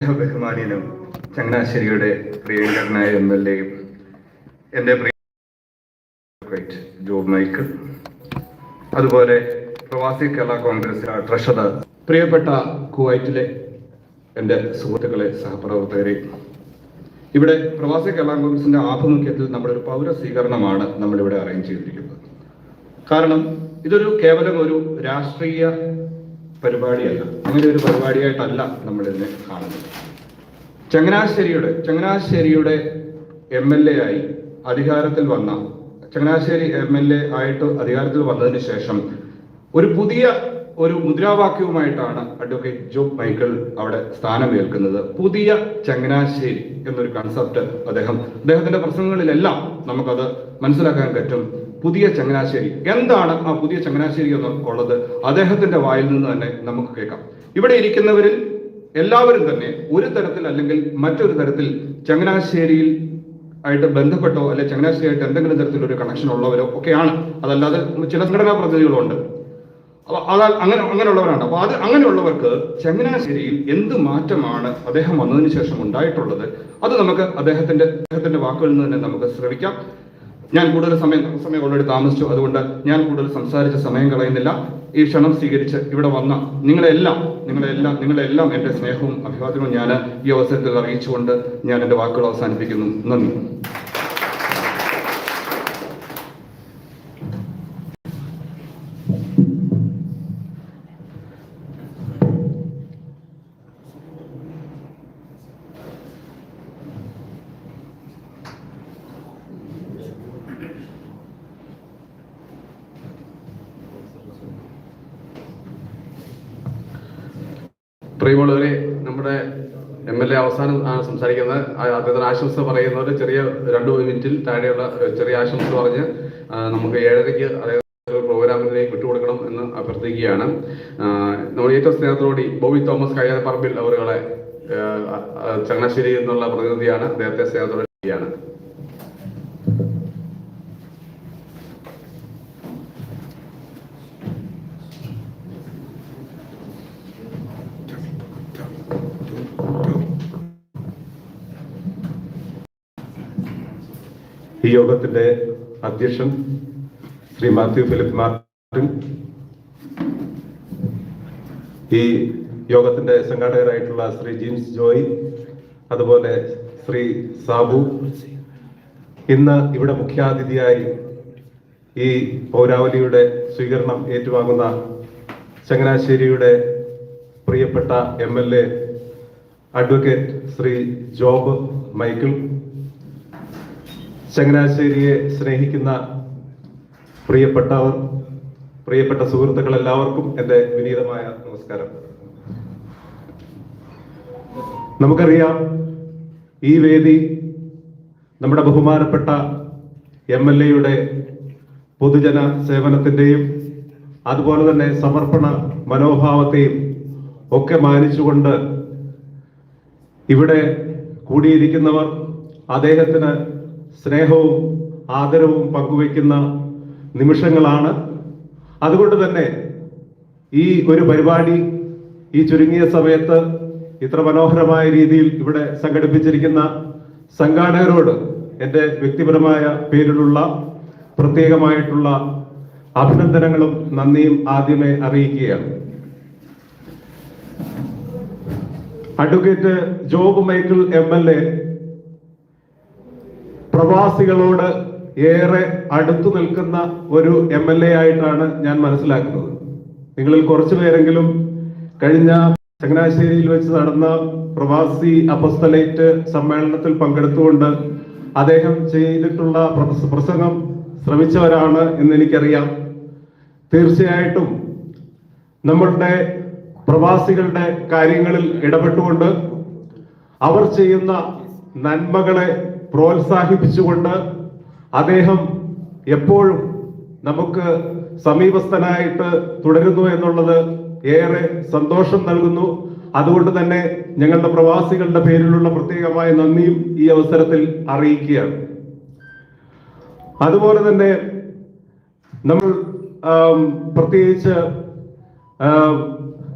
ബഹുമാനീയനും ചങ്ങനാശ്ശേരിയുടെ പ്രിയങ്കരനായ M L എയും എന്റെ പ്രിയ ജോബ് മൈക്കിൾ അതുപോലെ പ്രവാസി കേരള കോൺഗ്രസ് ട്രഷറർ പ്രിയപ്പെട്ട കുവൈറ്റിലെ എന്റെ സുഹൃത്തുക്കളെ സഹപ്രവർത്തകരെ. ഇവിടെ പ്രവാസി കേരള കോൺഗ്രസിന്റെ ആഭിമുഖ്യത്തിൽ നമ്മളൊരു പൗര സ്വീകരണമാണ് നമ്മളിവിടെ അറേഞ്ച് ചെയ്തിരിക്കുന്നത്. കാരണം ഇതൊരു കേവലം ഒരു രാഷ്ട്രീയ പരിപാടിയല്ല. അങ്ങനെ ഒരു പരിപാടിയായിട്ടല്ല നമ്മൾ ഇതിനെ കാണുന്നത്. ചങ്ങനാശ്ശേരിയുടെ ചങ്ങനാശ്ശേരിയുടെ എം എൽ എ ആയി അധികാരത്തിൽ വന്ന ചങ്ങനാശ്ശേരി എം എൽ എ ആയിട്ട് അധികാരത്തിൽ വന്നതിന് ശേഷം ഒരു പുതിയ ഒരു മുദ്രാവാക്യവുമായിട്ടാണ് അഡ്വക്കേറ്റ് ജോബ് മൈക്കിൾ അവിടെ സ്ഥാനമേൽക്കുന്നത്. പുതിയ ചങ്ങനാശ്ശേരി എന്നൊരു കൺസെപ്റ്റ് അദ്ദേഹം അദ്ദേഹത്തിന്റെ പ്രസംഗങ്ങളിലെല്ലാം നമുക്കത് മനസ്സിലാക്കാൻ പറ്റും. പുതിയ ചങ്ങനാശ്ശേരി. എന്താണ് ആ പുതിയ ചങ്ങനാശ്ശേരി എന്ന് ഉള്ളത് അദ്ദേഹത്തിന്റെ വായിൽ നിന്ന് തന്നെ നമുക്ക് കേൾക്കാം. ഇവിടെ ഇരിക്കുന്നവരിൽ എല്ലാവരും തന്നെ ഒരു തരത്തിൽ അല്ലെങ്കിൽ മറ്റൊരു തരത്തിൽ ചങ്ങനാശ്ശേരിയിൽ ആയിട്ട് ബന്ധപ്പെട്ടോ അല്ലെ ചങ്ങനാശ്ശേരിയായിട്ട് എന്തെങ്കിലും തരത്തിലൊരു കണക്ഷൻ ഉള്ളവരോ ഒക്കെയാണ്. അതല്ലാതെ ചില സംഘടനാ പ്രതിനിധികളുണ്ട്. അപ്പൊ അതാ അങ്ങനെ അങ്ങനെയുള്ളവരാണ്. അപ്പൊ അത് അങ്ങനെയുള്ളവർക്ക് ചങ്ങനാശ്ശേരിയിൽ എന്ത് മാറ്റമാണ് അദ്ദേഹം വന്നതിന് ശേഷം ഉണ്ടായിട്ടുള്ളത്? അത് നമുക്ക് അദ്ദേഹത്തിന്റെ അദ്ദേഹത്തിന്റെ വാക്കുകളിൽ നിന്ന് തന്നെ നമുക്ക് ശ്രമിക്കാം ഞാൻ കൂടുതൽ സമയം സമയം ഓൾറെഡി താമസിച്ചു. അതുകൊണ്ട് ഞാൻ കൂടുതൽ സംസാരിച്ച സമയം കളയുന്നില്ല. ഈ ക്ഷണം സ്വീകരിച്ച് ഇവിടെ വന്ന നിങ്ങളെല്ലാം നിങ്ങളെല്ലാം നിങ്ങളെല്ലാം എന്റെ സ്നേഹവും അഭിവാദ്യവും ഞാൻ ഈ അവസരത്തിൽ അറിയിച്ചുകൊണ്ട് ഞാൻ എന്റെ വാക്കുകൾ അവസാനിപ്പിക്കുന്നു. നന്ദി. പ്രിയമുള്ളവരെ നമ്മുടെ എം എൽ എ അവസാനം ആണ് സംസാരിക്കുന്നത് അദ്ദേഹത്തിന് ആശംസ പറയുന്നവർ ചെറിയ രണ്ട് മിനിറ്റിൽ താഴെയുള്ള ചെറിയ ആശംസ പറഞ്ഞ് നമുക്ക് ഏഴരയ്ക്ക് ഒരു പ്രോഗ്രാമിലേക്ക് വിട്ടുകൊടുക്കണം എന്ന് അഭ്യർത്ഥിക്കുകയാണ്. നമ്മൾ ഏറ്റവും സ്നേഹത്തോടി ബോബി തോമസ് കയ്യാതെ പറമ്പിൽ അവരുകളെ ചങ്ങനാശ്ശേരി എന്നുള്ള പ്രതിനിധിയാണ്. അദ്ദേഹത്തെ സ്നേഹത്തോടെ ക്ഷണിക്കുകയാണ് ഈ യോഗത്തിന്റെ അധ്യക്ഷൻ ശ്രീ മാത്യു ഫിലിപ്പ് മാർട്ടിൻ. ഈ യോഗത്തിന്റെ സംഘാടകരായിട്ടുള്ള ശ്രീ ജീംസ് ജോയ് അതുപോലെ ശ്രീ സാബു. ഇന്ന് ഇവിടെ മുഖ്യാതിഥിയായി ഈ പൗരാവലിയുടെ സ്വീകരണം ഏറ്റുവാങ്ങുന്ന ചങ്ങനാശ്ശേരിയുടെ പ്രിയപ്പെട്ട M L A advocate Sree Job Michael. ചങ്ങനാശ്ശേരിയെ സ്നേഹിക്കുന്ന പ്രിയപ്പെട്ടവർ പ്രിയപ്പെട്ട സുഹൃത്തുക്കൾ എല്ലാവർക്കും എന്റെ വിനീതമായ നമസ്കാരം. നമുക്കറിയാം ഈ വേദി നമ്മുടെ ബഹുമാനപ്പെട്ട എം എൽ എയുടെ പൊതുജന സേവനത്തിന്റെയും അതുപോലെ തന്നെ സമർപ്പണ മനോഭാവത്തെയും ഒക്കെ മാനിച്ചുകൊണ്ട് ഇവിടെ കൂടിയിരിക്കുന്നവർ അദ്ദേഹത്തിന് സ്നേഹവും ആദരവും പങ്കുവയ്ക്കുന്ന നിമിഷങ്ങളാണ്. അതുകൊണ്ട് തന്നെ ഈ ഒരു പരിപാടി ഈ ചുരുങ്ങിയ സമയത്ത് ഇത്ര മനോഹരമായ രീതിയിൽ ഇവിടെ സംഘടിപ്പിച്ചിരിക്കുന്ന സംഘാടകരോട് എന്റെ വ്യക്തിപരമായ പേരിലുള്ള പ്രത്യേകമായിട്ടുള്ള അഭിനന്ദനങ്ങളും നന്ദിയും ആദ്യമേ അറിയിക്കുകയാണ്. Advocate Job Michael M L A പ്രവാസികളോട് ഏറെ അടുത്തു നിൽക്കുന്ന ഒരു എം എൽ എ ആയിട്ടാണ് ഞാൻ മനസ്സിലാക്കുന്നത്. നിങ്ങളിൽ കുറച്ചു പേരെങ്കിലും കഴിഞ്ഞ ചങ്ങനാശ്ശേരിയിൽ വെച്ച് നടന്ന പ്രവാസി അപ്പസ്തലേറ്റ് സമ്മേളനത്തിൽ പങ്കെടുത്തുകൊണ്ട് അദ്ദേഹം ചെയ്തിട്ടുള്ള പ്രസംഗം ശ്രമിച്ചവരാണ് എന്ന് എനിക്കറിയാം. തീർച്ചയായിട്ടും നമ്മളുടെ പ്രവാസികളുടെ കാര്യങ്ങളിൽ ഇടപെട്ടുകൊണ്ട് അവർ ചെയ്യുന്ന നന്മകളെ പ്രോത്സാഹിപ്പിച്ചുകൊണ്ട് അദ്ദേഹം എപ്പോഴും നമുക്ക് സമീപസ്ഥനായിട്ട് തുടരുന്നു എന്നുള്ളത് ഏറെ സന്തോഷം നൽകുന്നു. അതുകൊണ്ട് തന്നെ ഞങ്ങളുടെ പ്രവാസികളുടെ പേരിലുള്ള പ്രത്യേകമായ നന്ദിയും ഈ അവസരത്തിൽ അറിയിക്കുകയാണ്. അതുപോലെ തന്നെ നമ്മൾ പ്രത്യേകിച്ച്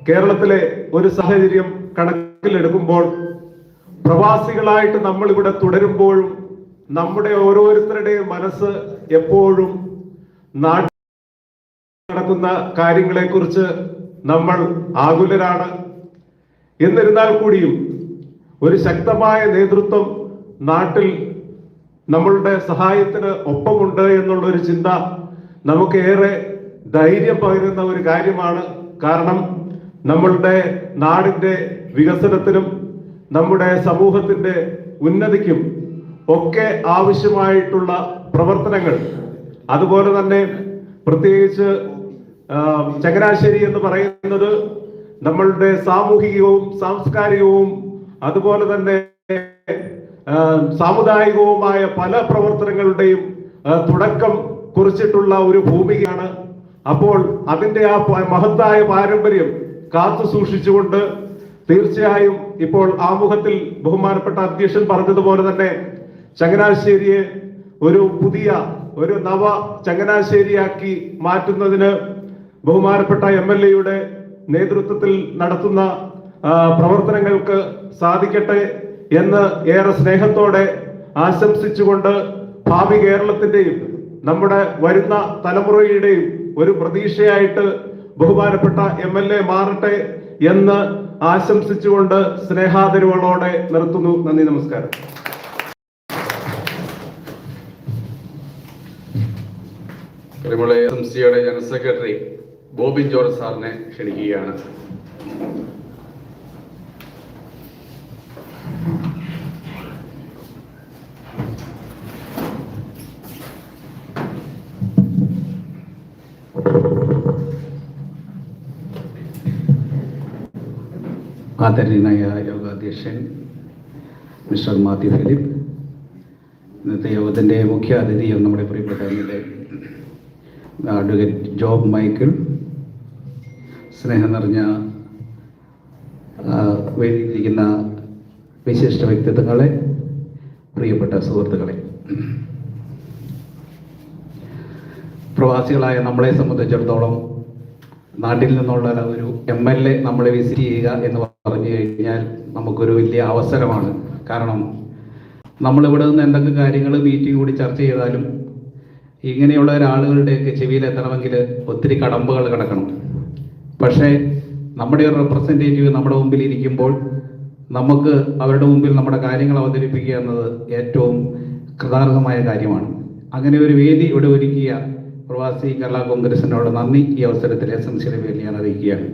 കേരളത്തിലെ ഒരു സാഹചര്യം കണക്കിലെടുക്കുമ്പോൾ പ്രവാസികളായിട്ട് നമ്മൾ ഇവിടെ തുടരുമ്പോഴും നമ്മുടെ ഓരോരുത്തരുടെയും മനസ്സ് എപ്പോഴും നാട്ടിൽ നടക്കുന്ന കാര്യങ്ങളെക്കുറിച്ച് നമ്മൾ ആകുലരാണ്. എന്നിരുന്നാൽ കൂടിയും ഒരു ശക്തമായ നേതൃത്വം നാട്ടിൽ നമ്മളുടെ സഹായത്തിന് ഒപ്പമുണ്ട് എന്നുള്ള ഒരു ചിന്ത നമുക്ക് ഏറെ ധൈര്യം പകരുന്ന ഒരു കാര്യമാണ്. കാരണം നമ്മളുടെ നാടിന്റെ വികസനത്തിനും നമ്മുടെ സമൂഹത്തിന്റെ ഉന്നതിക്കും ഒക്കെ ആവശ്യമായിട്ടുള്ള പ്രവർത്തനങ്ങൾ. അതുപോലെ തന്നെ പ്രത്യേകിച്ച് ചങ്ങനാശ്ശേരി എന്ന് പറയുന്നത് നമ്മളുടെ സാമൂഹികവും സാംസ്കാരികവും അതുപോലെ തന്നെ സാമുദായികവുമായ പല പ്രവർത്തനങ്ങളുടെയും തുടക്കം കുറിച്ചിട്ടുള്ള ഒരു ഭൂമികയാണ്. അപ്പോൾ അതിന്റെ ആ മഹത്തായ പാരമ്പര്യം കാത്തു സൂക്ഷിച്ചുകൊണ്ട് തീർച്ചയായും ഇപ്പോൾ ആമുഖത്തിൽ ബഹുമാനപ്പെട്ട അധ്യക്ഷൻ പറഞ്ഞതുപോലെ തന്നെ ചങ്ങനാശ്ശേരിയെ ഒരു പുതിയ ഒരു നവ ചങ്ങനാശ്ശേരിയാക്കി മാറ്റുന്നതിന് ബഹുമാനപ്പെട്ട എം എൽ എയുടെ നേതൃത്വത്തിൽ നടത്തുന്ന പ്രവർത്തനങ്ങൾക്ക് സാധിക്കട്ടെ എന്ന് ഏറെ സ്നേഹത്തോടെ ആശംസിച്ചുകൊണ്ട് ഭാവി കേരളത്തിന്റെയും നമ്മുടെ വരുന്ന തലമുറയുടെയും ഒരു പ്രതീക്ഷയായിട്ട് ബഹുമാനപ്പെട്ട എം എൽ എ മാറട്ടെ എന്ന് ആശംസിച്ചുകൊണ്ട് സ്നേഹാദരവുകളോടെ നിർത്തുന്നു. നന്ദി നമസ്കാരം. പ്രിയമുള്ള എം സിയുടെ ജനറൽ സെക്രട്ടറി ബോബിൻ ജോർജ് സാറിനെ ക്ഷണിക്കുകയാണ്. ആദരണീയനായ യോഗാധ്യക്ഷൻ മിസ്റ്റർ മാത്യു ഫിലിപ്പ് ഇന്നത്തെ യോഗത്തിന്റെ മുഖ്യ അതിഥിയും നമ്മുടെ പ്രിയപ്പെട്ട M L advocate Job Michael സ്നേഹം നിറഞ്ഞ വേണ്ടിയിരിക്കുന്ന വിശിഷ്ട വ്യക്തിത്വങ്ങളെ പ്രിയപ്പെട്ട സുഹൃത്തുക്കളെ. പ്രവാസികളായ നമ്മളെ സംബന്ധിച്ചിടത്തോളം നാട്ടിൽ നിന്നുള്ള ഒരു എം എൽ എ നമ്മളെ വിസിറ്റ് ചെയ്യുക എന്ന് പറഞ്ഞു കഴിഞ്ഞാൽ നമുക്കൊരു വലിയ അവസരമാണ്. കാരണം നമ്മളിവിടെ നിന്ന് എന്തൊക്കെ കാര്യങ്ങൾ മീറ്റിംഗ് കൂടി ചർച്ച ചെയ്താലും ഇങ്ങനെയുള്ള ഒരാളുകളുടെയൊക്കെ ചെവിയിൽ എത്തണമെങ്കിൽ ഒത്തിരി കടമ്പകൾ കിടക്കണം. പക്ഷേ നമ്മുടെ ഒരു റെപ്രസെന്റേറ്റീവ് നമ്മുടെ മുമ്പിൽ ഇരിക്കുമ്പോൾ നമുക്ക് അവരുടെ മുമ്പിൽ നമ്മുടെ കാര്യങ്ങൾ അവതരിപ്പിക്കുക എന്നത് ഏറ്റവും കൃതാർഹമായ കാര്യമാണ്. അങ്ങനെ ഒരു വേദി ഇവിടെ ഒരുക്കിയ പ്രവാസി കേരള കോൺഗ്രസിനോട് നന്ദി ഈ അവസരത്തിൽ എസ് എം സിയുടെ പേരിൽ ഞാൻ അറിയിക്കുകയാണ്.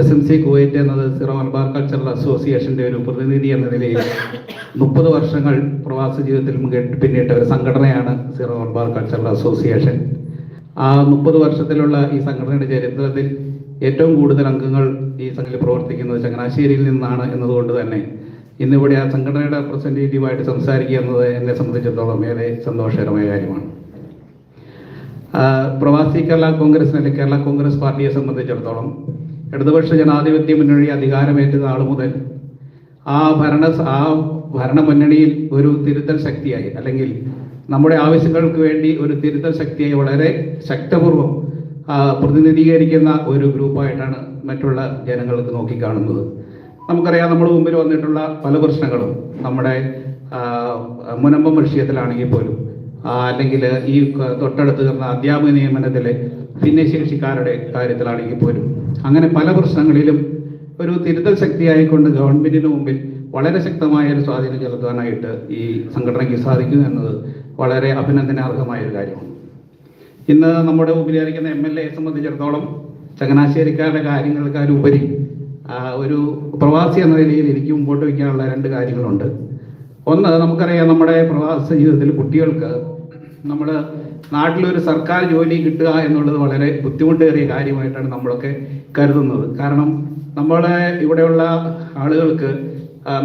എസ് എം സി കുവൈറ്റ് എന്നത് സിറോ മലബാർ കൾച്ചറൽ അസോസിയേഷന്റെ ഒരു പ്രതിനിധി എന്ന നിലയിൽ മുപ്പത് വർഷങ്ങൾ പ്രവാസ ജീവിതത്തിൽ പിന്നിട്ട ഒരു സംഘടനയാണ് സിറോ മലബാർ കൾച്ചറൽ അസോസിയേഷൻ ആ മുപ്പത് വർഷത്തിലുള്ള ഈ സംഘടനയുടെ ചരിത്രത്തിൽ ഏറ്റവും കൂടുതൽ അംഗങ്ങൾ ഈ സംഘടനയിൽ പ്രവർത്തിക്കുന്നത് ചങ്ങനാശ്ശേരിയിൽ നിന്നാണ് എന്നതുകൊണ്ട് തന്നെ ഇന്നിവിടെ ആ സംഘടനയുടെ റെപ്രസെന്റേറ്റീവായിട്ട് സംസാരിക്കുക എന്നത് എന്നെ സംബന്ധിച്ചിടത്തോളം ഏറെ സന്തോഷകരമായ കാര്യമാണ്. പ്രവാസി കേരള കോൺഗ്രസ് അല്ലെങ്കിൽ കേരള കോൺഗ്രസ് പാർട്ടിയെ സംബന്ധിച്ചിടത്തോളം ഇടതുപക്ഷ ജനാധിപത്യ മുന്നണി അധികാരമേറ്റ നാൾ മുതൽ ആ ഭരണ ആ ഭരണ മുന്നണിയിൽ ഒരു തിരുത്തൽ ശക്തിയായി. അല്ലെങ്കിൽ നമ്മുടെ ആവശ്യങ്ങൾക്ക് വേണ്ടി ഒരു തിരുത്തൽ ശക്തിയായി വളരെ ശക്തപൂർവം പ്രതിനിധീകരിക്കുന്ന ഒരു ഗ്രൂപ്പായിട്ടാണ് മറ്റുള്ള ജനങ്ങൾക്ക് നോക്കിക്കാണുന്നത്. നമുക്കറിയാം നമ്മൾ മുമ്പിൽ വന്നിട്ടുള്ള പല പ്രശ്നങ്ങളും നമ്മുടെ മുനമ്പം വിഷയത്തിലാണെങ്കിൽ പോലും. അല്ലെങ്കിൽ ഈ തൊട്ടടുത്ത് നടന്ന അധ്യാപക നിയമനത്തിലെ ഭിന്നശേഷിക്കാരുടെ കാര്യത്തിലാണെങ്കിൽ പോലും അങ്ങനെ പല പ്രശ്നങ്ങളിലും ഒരു തിരുത്തൽ ശക്തിയായിക്കൊണ്ട് ഗവൺമെന്റിന് മുമ്പിൽ വളരെ ശക്തമായ ഒരു സ്വാധീനം ചെലുത്താനായിട്ട് ഈ സംഘടനയ്ക്ക് സാധിക്കുന്നു എന്നത് വളരെ അഭിനന്ദനാർഹമായ ഒരു കാര്യമാണ്. ഇന്ന് നമ്മുടെ മുമ്പിലിരിക്കുന്ന എം എൽ എയെ സംബന്ധിച്ചിടത്തോളം ചങ്ങനാശ്ശേരിക്കാരുടെ കാര്യങ്ങൾക്കാരുപരി ഒരു പ്രവാസി എന്ന നിലയിൽ എനിക്ക് മുമ്പോട്ട് വയ്ക്കാനുള്ള രണ്ട് കാര്യങ്ങളുണ്ട്. ഒന്ന് നമുക്കറിയാം നമ്മുടെ പ്രവാസ ജീവിതത്തിൽ കുട്ടികൾക്ക് നമ്മൾ നാട്ടിലൊരു സർക്കാർ ജോലി കിട്ടുക എന്നുള്ളത് വളരെ ബുദ്ധിമുട്ടേറിയ കാര്യമായിട്ടാണ് നമ്മളൊക്കെ കരുതുന്നത്. കാരണം നമ്മളെ ഇവിടെയുള്ള ആളുകൾക്ക്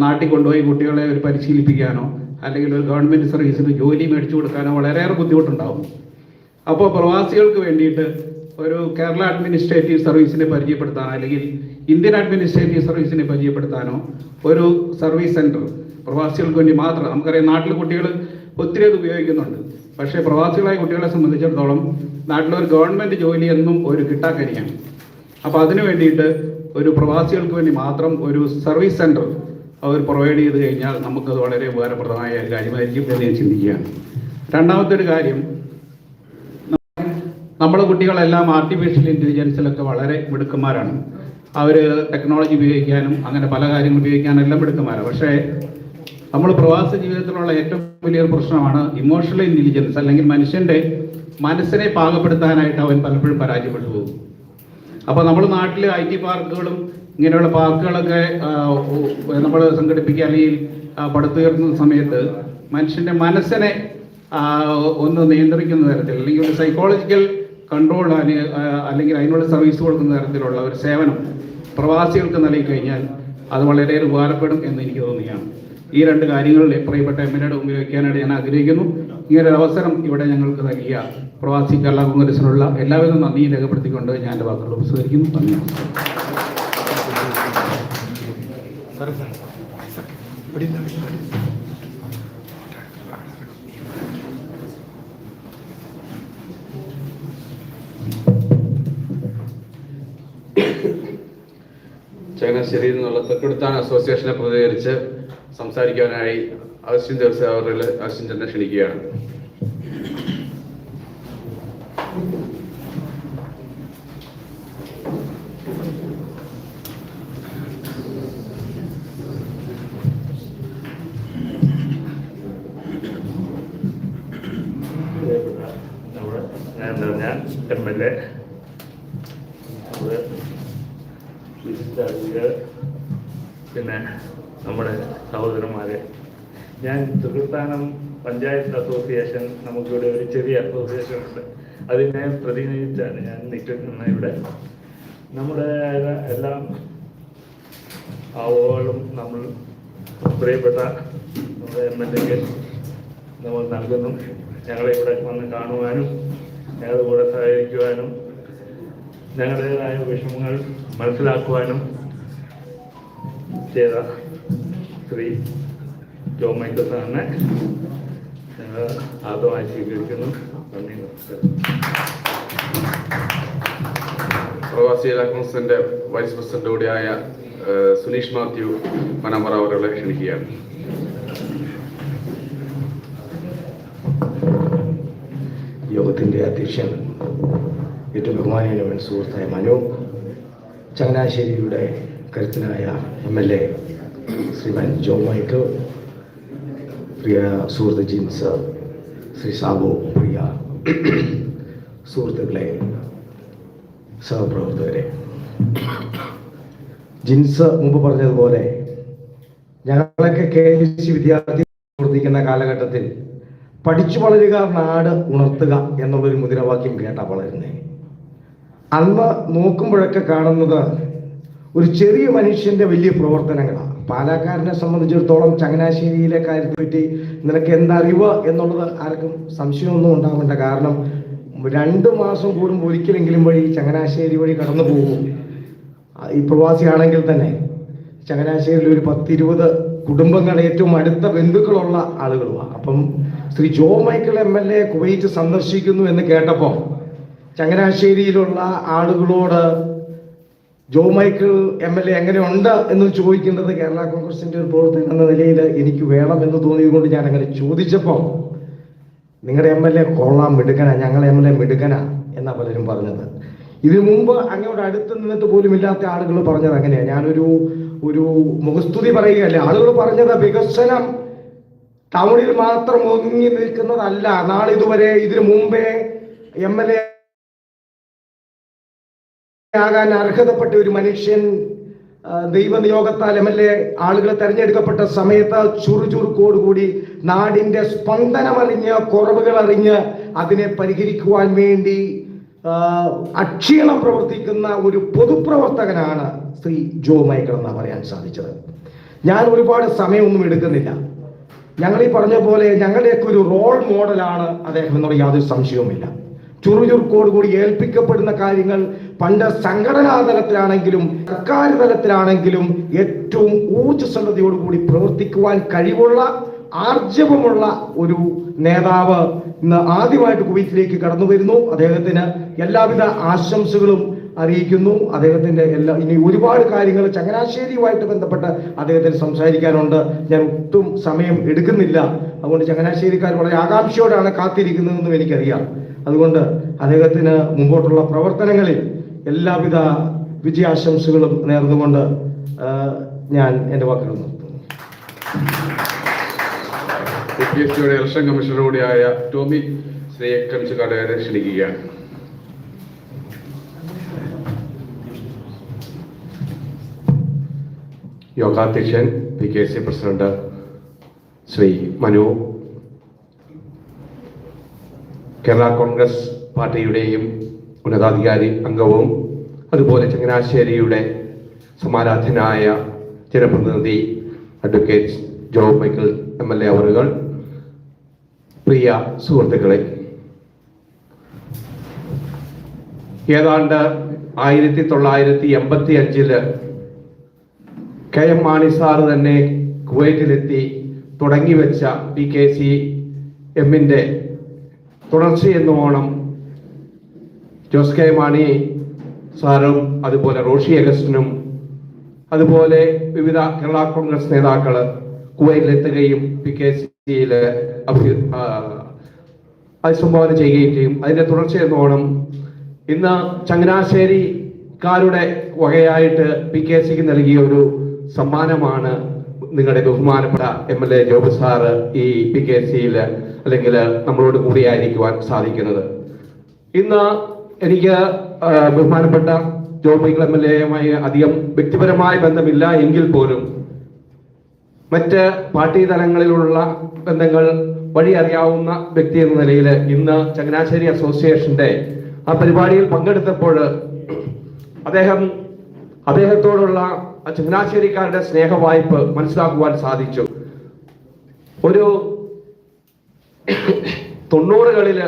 നാട്ടിൽ കൊണ്ടുപോയി കുട്ടികളെ ഒരു പരിശീലിപ്പിക്കാനോ അല്ലെങ്കിൽ ഒരു ഗവൺമെന്റ് സർവീസിന് ജോലി മേടിച്ചു കൊടുക്കാനോ വളരെയേറെ ബുദ്ധിമുട്ടുണ്ടാവും. അപ്പോൾ പ്രവാസികൾക്ക് വേണ്ടിയിട്ട് ഒരു കേരള അഡ്മിനിസ്ട്രേറ്റീവ് സർവീസിനെ പരിചയപ്പെടുത്താനോ അല്ലെങ്കിൽ ഇന്ത്യൻ അഡ്മിനിസ്ട്രേറ്റീവ് സർവീസിനെ പരിചയപ്പെടുത്താനോ ഒരു സർവീസ് സെന്റർ പ്രവാസികൾക്ക് വേണ്ടി മാത്രം. നമുക്കറിയാം നാട്ടിലെ കുട്ടികൾ ഒത്തിരി അത് ഉപയോഗിക്കുന്നുണ്ട്. പക്ഷേ പ്രവാസികളായ കുട്ടികളെ സംബന്ധിച്ചിടത്തോളം നാട്ടിലൊരു ഗവൺമെന്റ് ജോലി എന്നും ഒരു കിട്ടാക്കരിയാണ് അപ്പോൾ അതിനു വേണ്ടിയിട്ട് ഒരു പ്രവാസികൾക്ക് വേണ്ടി മാത്രം ഒരു സർവീസ് സെന്റർ അവർ പ്രൊവൈഡ് ചെയ്ത് കഴിഞ്ഞാൽ നമുക്കത് വളരെ ഉപകാരപ്രദമായ കാര്യമായിരിക്കും എന്ന് ഞാൻ ചിന്തിക്കുകയാണ്. രണ്ടാമത്തെ ഒരു കാര്യം നമ്മുടെ കുട്ടികളെല്ലാം ആർട്ടിഫിഷ്യൽ ഇന്റലിജൻസിലൊക്കെ വളരെ മിടുക്കന്മാരാണ്. അവർ ടെക്നോളജി ഉപയോഗിക്കാനും അങ്ങനെ പല കാര്യങ്ങൾ ഉപയോഗിക്കാനും എല്ലാം മിടുക്കന്മാരാണ്. പക്ഷേ നമ്മൾ പ്രവാസ ജീവിതത്തിലുള്ള ഏറ്റവും വലിയൊരു പ്രശ്നമാണ് ഇമോഷണൽ ഇന്റലിജൻസ് അല്ലെങ്കിൽ മനുഷ്യന്റെ മനസ്സിനെ പാകപ്പെടുത്താനായിട്ട് അവൻ പലപ്പോഴും പരാജയപ്പെട്ടു പോകും. അപ്പോൾ നമ്മൾ നാട്ടിൽ ഐ ടി പാർക്കുകളും ഇങ്ങനെയുള്ള പാർക്കുകളൊക്കെ നമ്മൾ സംഘടിപ്പിക്കുക അല്ലെങ്കിൽ പടുത്തുയർന്ന സമയത്ത് മനുഷ്യന്റെ മനസ്സിനെ ഒന്ന് നിയന്ത്രിക്കുന്ന തരത്തിൽ അല്ലെങ്കിൽ ഒരു സൈക്കോളജിക്കൽ കൺട്രോൾ അല്ലെങ്കിൽ അതിനുള്ള സർവീസ് കൊടുക്കുന്ന തരത്തിലുള്ള ഒരു സേവനം പ്രവാസികൾക്ക് നൽകി കഴിഞ്ഞാൽ അത് വളരെ ഉപകാരപ്പെടും എന്ന് എനിക്ക് തോന്നുകയാണ്. ഈ രണ്ട് കാര്യങ്ങളിൽ പ്രിയപ്പെട്ട എം എൽ എയുടെ മുമ്പിൽ വയ്ക്കാനായിട്ട് ഞാൻ ആഗ്രഹിക്കുന്നു. ഇങ്ങനെ ഒരു അവസരം ഇവിടെ ഞങ്ങൾക്ക് നൽകിയ പ്രവാസി കേരള കോൺഗ്രസിനുള്ള എല്ലാവിധ നന്ദിയും രേഖപ്പെടുത്തിക്കൊണ്ട് ഞാൻ എന്റെ വാക്കുകൾ ഉപസരിക്കുന്നു നന്ദി ചങ്ങനാശ്ശേരിയിൽ നിന്നുള്ള തെക്കെടുത്താൻ അസോസിയേഷനെ പ്രതികരിച്ച് സംസാരിക്കാനായി അശ്വിൻ ദിവസം അവരിൽ അശ്വിൻ ചന്ദ്രൻ ക്ഷണിക്കുകയാണ്. പിന്നെ നമ്മുടെ സഹോദരന്മാരെ. ഞാൻ തൃകൃത്താനം പഞ്ചായത്ത് അസോസിയേഷൻ നമുക്കിവിടെ ഒരു ചെറിയ അസോസിയേഷൻ ഉണ്ട്. അതിനെ പ്രതിനിധിച്ചാണ് ഞാൻ നിൽക്കുന്ന ഇവിടെ. നമ്മുടെ എല്ലാം ആവുകളും നമ്മൾ പ്രിയപ്പെട്ട നമ്മുടെ എം എൽ എക്ക് നമ്മൾ നൽകുന്നു. ഞങ്ങളെ ഇവിടെ വന്ന് കാണുവാനും ഞങ്ങളുടെ കൂടെ സഹകരിക്കുവാനും ഞങ്ങളുടേതായ വിഷമങ്ങൾ മനസ്സിലാക്കുവാനും ചെയ്ത ശ്രീ ജോ മൈക്കൽ സാറിനെ ഞങ്ങൾ ആദ്യമായി സ്വീകരിക്കുന്നു. നന്ദി നമസ്കാരം. പ്രവാസി ജില്ലാ കോൺഗ്രസിന്റെ വൈസ് പ്രസിഡന്റ് കൂടിയായ സുനീഷ് മാത്യു മനമറ അവരുടെ ക്ഷണിക്കുകയാണ്. യോഗത്തിന്റെ അധ്യക്ഷൻ ഏറ്റവും ബഹുമാനീയനവൻ സുഹൃത്തായ മനു ചങ്ങനാശ്ശേരിയുടെ കരുത്തനായ M L A Shriman Jo Michael പ്രിയ സുഹൃത്ത് ജിൻസ് ശ്രീ സാബു പ്രിയ സുഹൃത്തുക്കളെ സഹപ്രവർത്തകരെ. ജിൻസ് മുമ്പ് പറഞ്ഞതുപോലെ ഞങ്ങളൊക്കെ കെ എസ് സി വിദ്യാർത്ഥി പ്രവർത്തിക്കുന്ന കാലഘട്ടത്തിൽ പഠിച്ചു വളരുക നാട് ഉണർത്തുക എന്നുള്ളൊരു മുദ്രാവാക്യം കേട്ടാ വളരുന്നേ. അന്ന് നോക്കുമ്പോഴൊക്കെ കാണുന്നത് ഒരു ചെറിയ മനുഷ്യന്റെ വലിയ പ്രവർത്തനങ്ങളാണ് പാലക്കാരനെ സംബന്ധിച്ചിടത്തോളം ചങ്ങനാശ്ശേരിയിലെ കാര്യത്തെ പറ്റി നിനക്ക് എന്തറിവ് എന്നുള്ളത് ആർക്കും സംശയമൊന്നും ഉണ്ടാവേണ്ട. കാരണം രണ്ട് മാസം കൂടുമ്പോൾ ഒരിക്കലെങ്കിലും വഴി ചങ്ങനാശ്ശേരി വഴി കടന്നു പോകും. ഈ പ്രവാസിയാണെങ്കിൽ തന്നെ ചങ്ങനാശ്ശേരിയിൽ ഒരു പത്തിരുപത് കുടുംബങ്ങൾ ഏറ്റവും അടുത്ത ബന്ധുക്കളുള്ള ആളുകളുമാണ് അപ്പം Sree Jo Michael M L A Kuwait സന്ദർശിക്കുന്നു എന്ന് കേട്ടപ്പോൾ ചങ്ങനാശ്ശേരിയിലുള്ള ആളുകളോട് Jo Michael M L A എങ്ങനെയുണ്ട് എന്ന് ചോദിക്കേണ്ടത് കേരള കോൺഗ്രസിന്റെ ഒരു പ്രവർത്തകൻ എന്ന നിലയിൽ എനിക്ക് വേണം എന്ന് തോന്നിയതുകൊണ്ട് ഞാൻ അങ്ങനെ ചോദിച്ചപ്പോൾ നിങ്ങളുടെ എം എൽ എ കൊള്ളാം മിടുക്കന ഞങ്ങളെ എം എൽ എ മിടുക്കന എന്നാ പലരും പറഞ്ഞത്. ഇതിനു മുമ്പ് അങ്ങോട്ട് അടുത്ത് നിന്നിട്ട് പോലും ഇല്ലാത്ത ആളുകൾ പറഞ്ഞത് അങ്ങനെയാണ് ഞാനൊരു ഒരു മുഖസ്തുതി പറയുകയല്ല ആളുകൾ പറഞ്ഞത് വികസനം ടൗണിൽ മാത്രം ഒതുങ്ങി നിൽക്കുന്നതല്ല. നാളിതുവരെ ഇതിനു മുമ്പേ എം എൽ എ ആകാൻ അർഹതപ്പെട്ട ഒരു മനുഷ്യൻ ദൈവനിയോഗത്താൽ എം എൽ എ ആളുകളെ തെരഞ്ഞെടുക്കപ്പെട്ട സമയത്ത് ചുറുചുറുക്കോടുകൂടി നാടിന്റെ സ്പന്ദനമറിഞ്ഞ് കുറവുകൾ അറിഞ്ഞ് അതിനെ പരിഹരിക്കുവാൻ വേണ്ടി അക്ഷീണം പ്രവർത്തിക്കുന്ന ഒരു പൊതുപ്രവർത്തകനാണ് ശ്രീ ജോ മൈക്കിൾ എന്നാ പറയാൻ സാധിച്ചത്. ഞാൻ ഒരുപാട് സമയമൊന്നും എടുക്കുന്നില്ല. ഞങ്ങൾ ഈ പറഞ്ഞ പോലെ ഞങ്ങളുടെയൊക്കെ ഒരു റോൾ മോഡലാണ് അദ്ദേഹം എന്നുള്ള യാതൊരു സംശയവുമില്ല. ചുറുചുറുക്കോട് കൂടി ഏൽപ്പിക്കപ്പെടുന്ന കാര്യങ്ങൾ പണ്ട് സംഘടനാ തലത്തിലാണെങ്കിലും സർക്കാർ തലത്തിലാണെങ്കിലും ഏറ്റവും ഊർജസ്വലതയോടുകൂടി പ്രവർത്തിക്കുവാൻ കഴിവുള്ള ആർജവമുള്ള ഒരു നേതാവ് ഇന്ന് ആദ്യമായിട്ട് കുവൈറ്റിലേക്ക് കടന്നു വരുന്നു. അദ്ദേഹത്തിന് എല്ലാവിധ ആശംസകളും അറിയിക്കുന്നു. അദ്ദേഹത്തിന്റെ എല്ലാ ഇനി ഒരുപാട് കാര്യങ്ങൾ ചങ്ങനാശ്ശേരിയുമായിട്ട് ബന്ധപ്പെട്ട് അദ്ദേഹത്തിന് സംസാരിക്കാനുണ്ട്. ഞാൻ ഒട്ടും സമയം എടുക്കുന്നില്ല. അതുകൊണ്ട് ചങ്ങനാശ്ശേരിക്കാർ വളരെ ആകാംക്ഷയോടാണ് കാത്തിരിക്കുന്നതെന്നും എനിക്കറിയാം. അതുകൊണ്ട് അദ്ദേഹത്തിന് മുമ്പോട്ടുള്ള പ്രവർത്തനങ്ങളിൽ എല്ലാവിധ വിജയാശംസകളും നേർന്നുകൊണ്ട് ഞാൻ എന്റെ വാക്കുകൾ നിർത്തുന്നു. ഇലക്ഷൻ കമ്മീഷണർ കൂടിയായ ടോമി ശ്രീ കണിച്ചുകാട്ടുകാരെ ക്ഷണിക്കുകയാണ്. യോഗാധ്യക്ഷൻ P K C president Sree Manu Kerala Congress പാർട്ടിയുടെയും ഉന്നതാധികാരി അംഗവും അതുപോലെ ചങ്ങനാശ്ശേരിയുടെ സമാരാധ്യനായ ജനപ്രതിനിധി advocate Jo Michael M L A അവറുകൾ പ്രിയ സുഹൃത്തുക്കളെ. ഏതാണ്ട് ആയിരത്തി തൊള്ളായിരത്തി എൺപത്തി അഞ്ചിൽ കെ എം മാണി സാറ് തന്നെ കുവൈറ്റിലെത്തി തുടങ്ങി വെച്ച പി കെ സി എമ്മിന്റെ തുടർച്ചയെന്നോണം ജോസ് കെ മാണി സാറും അതുപോലെ റോഷി അഗസ്റ്റിനും അതുപോലെ വിവിധ കേരള കോൺഗ്രസ് നേതാക്കൾ കുവൈറ്റിലെത്തുകയും പി കെ സിയിൽ അഭിസംബോധന ചെയ്യുകയും ചെയ്യും. അതിന്റെ തുടർച്ചയെന്നോണം ഇന്ന് ചങ്ങനാശ്ശേരിക്കാരുടെ വകയായിട്ട് പി കെ സിക്ക് നൽകിയ ഒരു സമ്മാനമാണ് നിങ്ങളുടെ ബഹുമാനപ്പെട്ട M L A Job sir ഈ പി കെ സിയിൽ അല്ലെങ്കിൽ നമ്മളോട് കൂടിയായിരിക്കുവാൻ സാധിക്കുന്നത്. ഇന്ന് എനിക്ക് ബഹുമാനപ്പെട്ട ജോൺ മൈക്കിൾ എം എൽ എയുമായി അധികം വ്യക്തിപരമായ ബന്ധമില്ല എങ്കിൽ പോലും മറ്റ് പാർട്ടി തലങ്ങളിലുള്ള ബന്ധങ്ങൾ വഴി അറിയാവുന്ന വ്യക്തി എന്ന നിലയിൽ ഇന്ന് ചങ്ങനാശ്ശേരി അസോസിയേഷന്റെ ആ പരിപാടിയിൽ പങ്കെടുത്തപ്പോൾ അദ്ദേഹം അദ്ദേഹത്തോടുള്ള ചങ്ങനാശ്ശേരിക്കാരുടെ സ്നേഹവായ്പ് മനസ്സിലാക്കുവാൻ സാധിച്ചു. ഒരു തൊണ്ണൂറുകളിൽ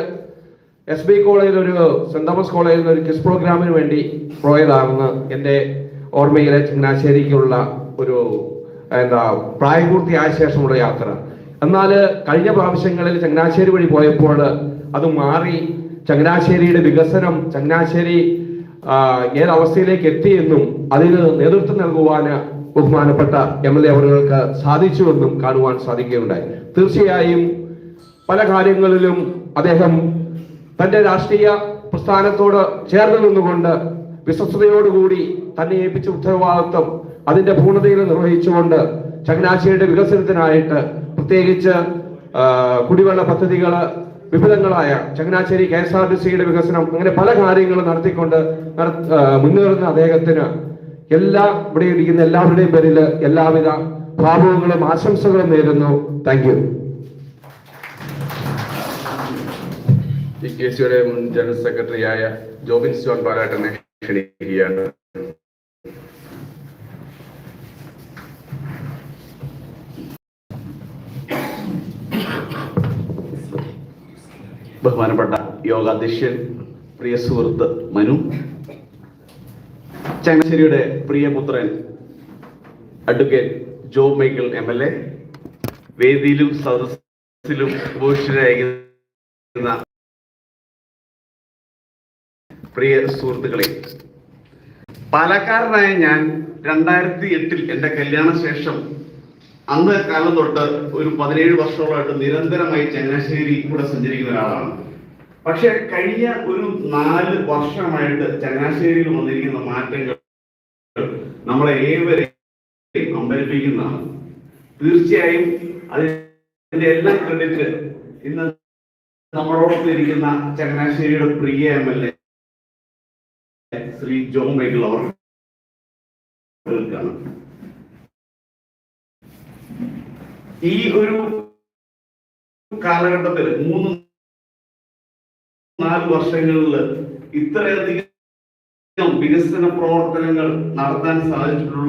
എസ് ബി കോളേജിൽ ഒരു സെന്റ് തോമസ് കോളേജിൽ ഒരു കിസ് പ്രോഗ്രാമിന് വേണ്ടി പോയതാണെന്ന് എന്റെ ഓർമ്മയിലെ ചങ്ങനാശ്ശേരിക്കുള്ള ഒരു എന്താ പ്രായപൂർത്തിയായ ശേഷമുള്ള യാത്ര. എന്നാൽ കഴിഞ്ഞ പ്രാവശ്യങ്ങളിൽ ചങ്ങനാശ്ശേരി വഴി പോയപ്പോൾ അത് മാറി ചങ്ങനാശ്ശേരിയുടെ വികസനം ചങ്ങനാശ്ശേരി ഏതവസ്ഥയിലേക്ക് എത്തിയെന്നും അതിന് നേതൃത്വം നൽകുവാന് ബഹുമാനപ്പെട്ട എം എൽ എ അവർക്ക് സാധിച്ചുവെന്നും കാണുവാൻ സാധിക്കുകയുണ്ടായി. തീർച്ചയായും പല കാര്യങ്ങളിലും അദ്ദേഹം തന്റെ രാഷ്ട്രീയ പ്രസ്ഥാനത്തോട് ചേർന്ന് നിന്നുകൊണ്ട് വിശ്വസ്തയോടുകൂടി തന്നെ ഏൽപ്പിച്ച ഉത്തരവാദിത്വം അതിന്റെ പൂർണതയിൽ നിർവഹിച്ചുകൊണ്ട് ചങ്ങനാശ്ശേരിയുടെ വികസനത്തിനായിട്ട് പ്രത്യേകിച്ച് കുടിവെള്ള പദ്ധതികൾ വിവിധങ്ങളായ Changanassery K S R T സിയുടെ വികസനം അങ്ങനെ പല കാര്യങ്ങളും നടത്തിക്കൊണ്ട് മുന്നേറുന്ന അദ്ദേഹത്തിന് എല്ലാ ഇവിടെ ഇരിക്കുന്ന എല്ലാവരുടെയും പേരിൽ എല്ലാവിധ ഭാവങ്ങളും ആശംസകളും നേരുന്നു. താങ്ക് പി കെ സിയുടെ മുൻ ജനറൽ സെക്രട്ടറിയായ ജോബിൻ ജോൺ പാലാട്ടനെ ക്ഷണിക്കുകയാണ്. ബഹുമാനപ്പെട്ട യോഗാധ്യക്ഷൻ പ്രിയ സുഹൃത്ത് മനു ചങ്ങനാശ്ശേരിയുടെ പ്രിയപുത്രൻ advocate Jo Michael M L A വേദിയിലും സദസ്സിലും ഉപവിഷ്ടരായിരിക്കുന്ന പ്രിയ സുഹൃത്തുക്കളെ പാലക്കാരനായ ഞാൻ രണ്ടായിരത്തി എട്ടിൽ എന്റെ കല്യാണ ശേഷം അന്ന് കാലം തൊട്ട് ഒരു പതിനേഴ് വർഷങ്ങളായിട്ട് നിരന്തരമായി ചങ്ങനാശ്ശേരി കൂടെ സഞ്ചരിക്കുന്ന ഒരാളാണ്. പക്ഷെ കഴിഞ്ഞ ഒരു നാല് വർഷമായിട്ട് ചങ്ങനാശ്ശേരിയിൽ വന്നിരിക്കുന്ന മാറ്റങ്ങൾ നമ്മളെ ഏവരെയും അമ്പരിപ്പിക്കുന്നതാണ്. തീർച്ചയായും അതിന്റെ എല്ലാം ക്രെഡിറ്റ് ഇന്ന് നമ്മളോടൊപ്പം ഇരിക്കുന്ന ചങ്ങനാശ്ശേരിയുടെ പ്രിയ M L A Sree Jo Michael അവർക്കാണ് ഈ ഒരു കാലഘട്ടത്തിൽ മൂന്ന് നാല് വർഷങ്ങളിൽ ഇത്രയധികം വികസന പ്രവർത്തനങ്ങൾ നടത്താൻ സാധിച്ചിട്ടുള്ള